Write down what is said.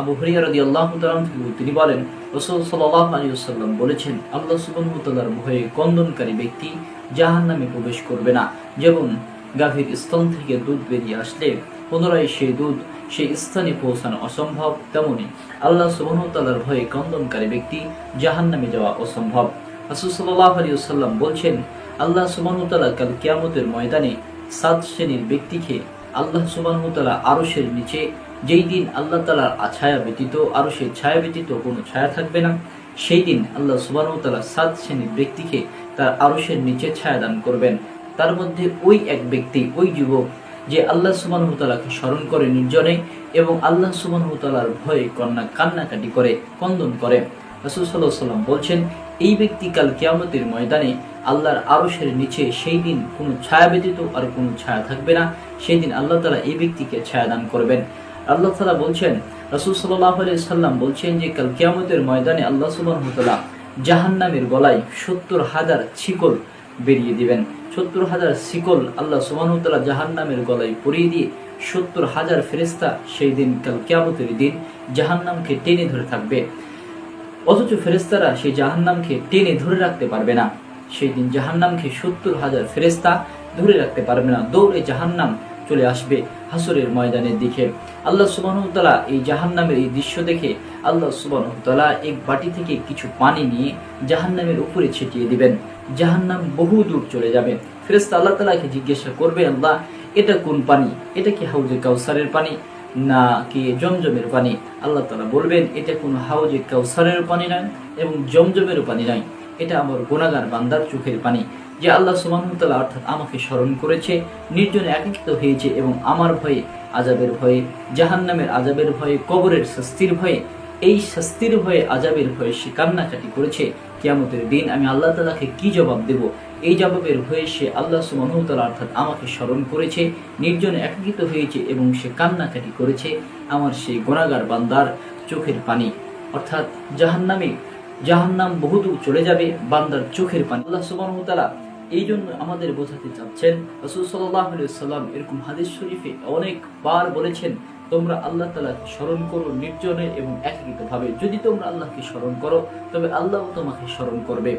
আবু হরিয়া রাদি আল্লাহ তিনি বলেন, রসুল সাল্লাহ আলী বলেছেন, আল্লাহ সুবহানাহু ভয়ে কন্দনকারী ব্যক্তি জাহান নামে প্রবেশ করবে না, যেমন গাভীর স্তন থেকে দুধ বেরিয়ে আসলে পুনরায় সেই দুধ সেই স্থানে পৌঁছানো অসম্ভব, তেমনি আল্লাহ সুবহানাহু ভয়ে কন্দনকারী ব্যক্তি জাহান নামে যাওয়া অসম্ভব। রাসূল সাল্লাল্লাহু আলাইহি ওয়াসাল্লাম বলছেন, আল্লাহ সুবহানাহু তাআলা কাল কিয়ামতের ময়দানে সাত শ্রেণির ব্যক্তিকে আল্লাহ সুবহানাহু তাআলা আরশের নিচে যেই দিন আল্লাহ তাআলার ছায়া ব্যতীত আরশের ছায়া ব্যতীত কোনো ছায়া থাকবে না, সেই দিন আল্লাহ সুবহানাহু তাআলা সাত শ্রেণির ব্যক্তিকে তার আরশের নিচে ছায়া দান করবেন। তার মধ্যে ওই এক ব্যক্তি, ওই যুবক, যে আল্লাহ সুবহানাহু তাআলাকে স্মরণ করে নির্জনে এবং আল্লাহ সুবহানাহু তাআলার ভয়ে কন্যা কান্নাকাটি করে, কন্দন করে। রাসূল আলাইহি সাল্লাম বলছেন, এই ব্যক্তি কাল কিয়ামতের ময়দানে আল্লাহর আরশের নিচে সেই দিন কোনো ছায়া ব্যতীত আর কোনো ছায়া থাকবে না। সেই দিন আল্লাহ তালা এই ব্যক্তিকে ছায়া দান করবেন। আল্লাহ তাআলা বলছেন, রাসূল আলাইহি সাল্লাম বলছেন যে, কাল কিয়ামতের ময়দানে আল্লাহ সুবহানাহু তাআলা জাহান্নামের গলায় সত্তর হাজার ছিকল বেরিয়ে দিবেন। সত্তর হাজার শিকল আল্লাহ সুবাহতাল্লাহ জাহান নামের গলায় পরিয়ে দিয়ে সত্তর হাজার ফেরেস্তা সেই দিন, কাল কেয়ামতের দিন জাহান নামকে টেনে ধরে থাকবে। অথচ ফেরেস্তারা সেই জাহান নামকে টেনে ধরে রাখতে পারবে না। সেই দিন জাহান নামকে সত্তর হাজার ফেরেস্তা ধরে রাখতে পারবে না। দৌড়ে জাহান নাম চলে আসবে হাসরের ময়দানের দিকে। আল্লাহ সুবাহতালা এই জাহান নামের এই দৃশ্য দেখে আল্লাহ সুবাহতালা এক বাটি থেকে কিছু পানি নিয়ে জাহান নামের উপরে ছিটিয়ে দিবেন। জাহান্নাম বহু দূর চলে যাবে। ফেরেস্তা আল্লাহ তালাকে জিজ্ঞাসা করবে, আল্লাহ, এটা কোন পানি? এটা কি হাউজে কাউসারের পানি না কি জমজমের পানি? আল্লাহ তালা বলবেন, এটা কোনো হাউজে কাউসারের পানি নয় এবং জমজমের পানি নয় এটা আমার গোনাগার বান্দার চোখের পানি, যে আল্লাহ সুবাহতাল্লাহ অর্থাৎ আমাকে স্মরণ করেছে, নির্জনে একাকিত হয়েছে এবং আমার ভয়ে, আজাবের ভয়ে, জাহান্নামের আজাবের ভয়ে, কবরের শাস্তির ভয়ে, এই শাস্তির ভয়ে, আজাবের ভয়ে সে কান্নাকাটি করেছে। কিয়ামতের দিন আমি আল্লাহ তালাকে কি জবাব দেব? এই জবাবের ভয়ে সে আল্লাহ সুমনতালা অর্থাৎ আমাকে স্মরণ করেছে, নির্জনে একাকিত হয়েছে এবং সে কান্নাকাটি করেছে। আমার সেই গোনাগার বান্দার চোখের পানি, অর্থাৎ জাহান্নামে জাহান্নাম বহুদূর চলে যাবে বান্দার চোখের পানি। আল্লাহ সুবহানাহু এই জন্য আমাদের বোঝাতে চাচ্ছেন, রসুল সাল্লাহ সাল্লাম এরকম হাদিস শরীফে অনেক বার বলেছেন, তোমরা আল্লাহ তালাকে স্মরণ করো নির্জনে এবং একীকৃতভাবে। যদি তোমরা আল্লাহকে স্মরণ করো, তবে আল্লাহ তোমাকে স্মরণ করবে।